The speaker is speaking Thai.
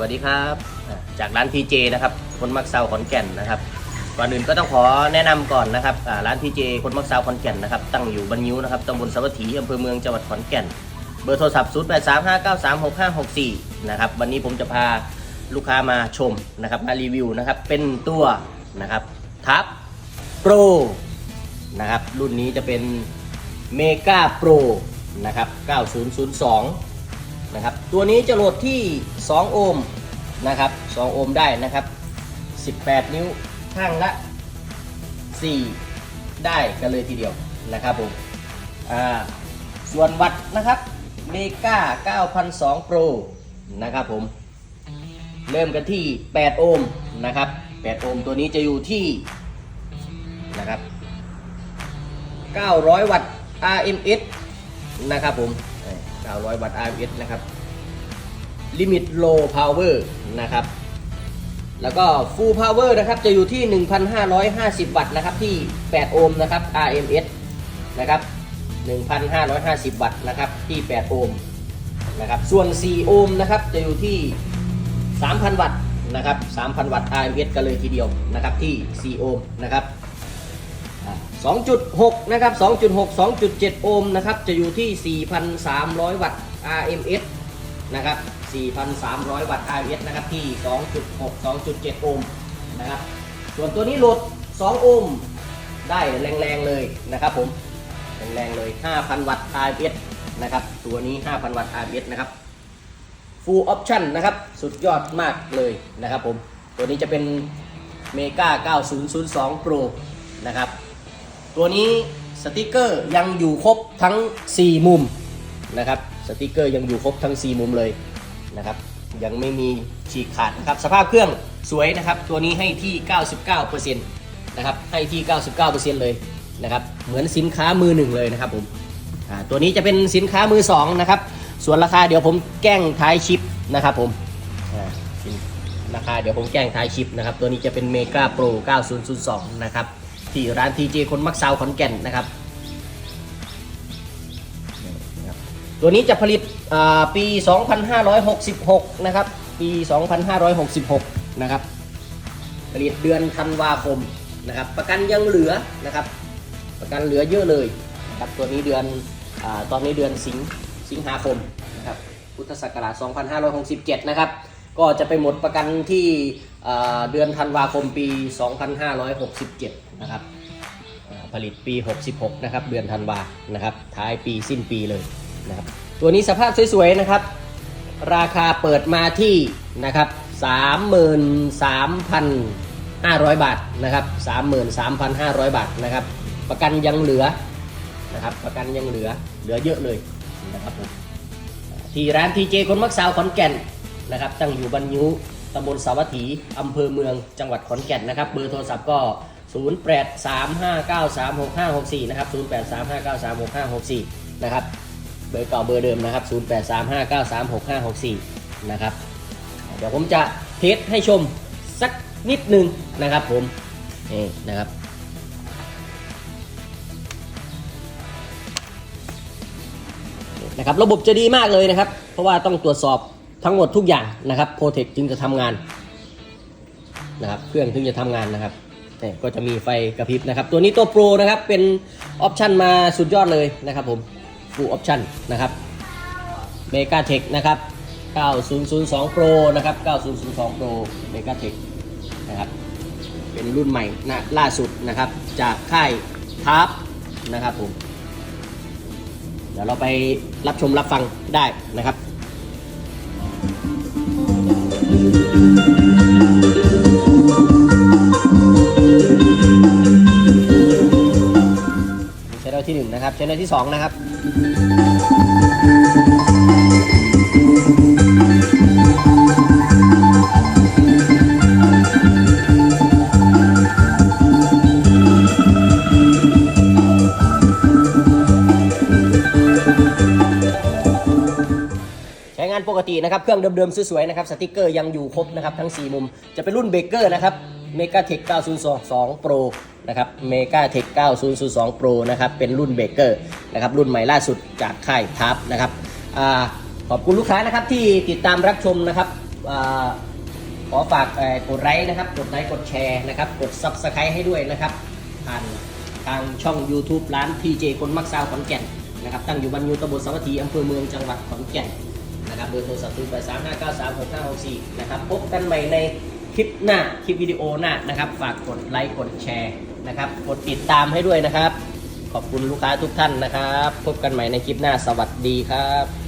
สวัสดีครับ จากร้านทีเจนะครับ คนมักเซาขอนแก่นนะครับก่อนอื่นก็ต้องขอแนะนำก่อนนะครับร้านทีเจคนมักเซาขอนแก่นนะครับ ตั้งอยู่บันยิ้วนะครับตำบลสวัสดีอำเภอเมืองจังหวัดขอนแก่น เบอร์โทรศัพท์ 0 8 3 5 9 3 6 5 6 4 นะครับ วันนี้ผมจะพาลูกค้ามาชมนะครับ มารีวิวนะครับ เป็นตัวนะครับทับโปรนะครับ รุ่นนี้จะเป็นเมกาโปรนะครับ 9002 นะครับ ตัวนี้จะโหลดที่ 2 โอห์มนะครับ 2 โอห์มได้นะครับ 18 นิ้วข้างละ 4 ได้กันเลยทีเดียวนะครับผมส่วนวัตต์นะครับเมกา9,002 Pro นะครับผม เริ่มกันที่ 8 โอห์มนะครับ 8 โอห์มตัวนี้จะอยู่ที่นะครับ 900 วัตต์ RMS นะครับผม 900 วัตต์ RMS นะครับ Limit Low Power นะครับ แล้วก็ Full Power นะครับจะอยู่ที่ 1,550 วัตต์นะครับที่ 8 โอห์มนะครับ RMS นะครับ 1,550 วัตต์นะครับที่ 8 โอห์มนะครับส่วน 4 โอห์มนะครับจะอยู่ที่ 3,000 วัตต์นะครับ 3,000 วัตต์ RMS กันเลยทีเดียวนะครับที่ 4 โอห์มนะครับ 2.6 นะครับ 2.6 2.7 โอห์มนะครับ จะอยู่ที่ 4,300 วัตต์ RMS นะครับ 4,300 วัตต์ RMS นะครับ ที่ 2.6 2.7 โอห์มนะครับ ส่วนตัวนี้โหลด 2 โอห์มได้แรงๆเลยนะครับผม แรงๆเลย 5,000 วัตต์ RMS นะครับ ตัวนี้ 5,000 วัตต์ RMS นะครับ Full Option นะครับ สุดยอดมากเลยนะครับผม ตัวนี้จะเป็น Mega 9002 Pro นะครับ ตัวนี้สติกเกอร์ยังอยู่ครบทั้ง 4 มุมนะครับสติกเกอร์ยังอยู่ครบทั้ง 4 มุมเลยนะครับยังไม่มีฉีกขาดนะครับสภาพเครื่องสวยนะครับ ตัวนี้ให้ที่ 99%นะครับให้ที่ 99%เลยนะครับเหมือนสินค้ามือหนึ่งเลยนะครับผมตัวนี้จะเป็นสินค้ามือสองนะครับส่วนราคาเดี๋ยวผมแกล้งท้ายชิปนะครับผมราคาเดี๋ยวผมแกล้งท้ายชิปนะครับตัวนี้จะเป็น Mega Pro 9002 นะครับ ที่ร้าน TJ คนมักซาวขอนแก่นนะครับ ตัวนี้จะผลิตอ่าปี 2566 นะครับ ปี 2566 นะครับ ผลิตเดือนธันวาคมนะครับ ประกันยังเหลือนะครับ ประกันเหลือเยอะเลยนะครับตัวนี้เดือนอาตอนนี้เดือนสิงสิงหาคมนะครับพุทธศักราช 2567 นะครับ ก็จะไปหมดประกันที่เดือนธันวาคมปี 2567 นะครับผลิตปี 66 นะครับ เดือนธันวานะครับ ท้ายปีสิ้นปีเลยนะครับ ตัวนี้สภาพสวยๆนะครับ ราคาเปิดมาที่นะครับ 33,500 บาทนะครับ 33,500 บาทนะครับ ประกันยังเหลือนะครับ ประกันยังเหลือ เหลือเยอะเลยนะครับ ที่ร้านทีเจคนมักสาวขอนแก่น นะครับ ตั้งอยู่บันยุตำบลสาวัตถีอำเภอเมืองจังหวัดขอนแก่นนะครับ เบอร์โทรศัพท์ก็ 0835936564 นะครับ 0835936564 นะครับ เบอร์เก่าเบอร์เดิมนะครับ 0835936564 นะครับ เดี๋ยวผมจะเทสให้ชมสักนิดนึงนะครับผมนี่นะครับนะครับ ระบบจะดีมากเลยนะครับ เพราะว่าต้องตรวจสอบ ทั้งหมดทุกอย่างนะครับโปรเทคจึงจะทำงานนะครับเครื่องถึงจะทำงานนะครับนี่ก็จะมีไฟกระพริบนะครับ ตัวนี้ตัวโปรนะครับเป็นออปชันมาสุดยอดเลยนะครับผม full option นะครับ Mega Tech นะครับ 9002 Pro นะครับ 9002 Pro Mega Tech นะครับเป็นรุ่นใหม่นะล่าสุดนะครับจากค่ายทาร์ปนะครับผม เดี๋ยวเราไปรับชมรับฟังได้นะครับ ชแนลที่1นะครับชแนลที่2นะครับานปกตินะครับ เครื่องเดิมๆสวยๆนะครับ สติกเกอร์ยังอยู่ครบนะครับ ทั้ง 4 มุม จะเป็นรุ่นเบเกอร์นะครับ Mega Tech 902 Pro นะครับ Mega Tech 9002 Pro นะครับ เป็นรุ่นเบเกอร์นะครับ รุ่นใหม่ล่าสุดจากค่ายทับนะครับขอบคุณลูกค้านะครับที่ติดตามรับชมนะครับขอฝากกดไลค์นะครับ กดไลค์ กดแชร์นะครับ กด Subscribe ให้ด้วยนะครับ ผ่านทางช่อง YouTube ร้าน TJ คนมักซาวขอนแก่นนะครับ ตั้งอยู่บรรยูตำบลสาวัตถีอำเภอเมืองจังหวัดขอนแก่น นะครับเบอร์โทรศัพท์0 8 3 5 9 3 6 5 6 4นะครับพบกันใหม่ในคลิปหน้าคลิปวิดีโอหน้านะครับฝากกดไลค์กดแชร์นะครับกดติดตามให้ด้วยนะครับ ขอบคุณลูกค้าทุกท่านนะครับ พบกันใหม่ในคลิปหน้าสวัสดีครับ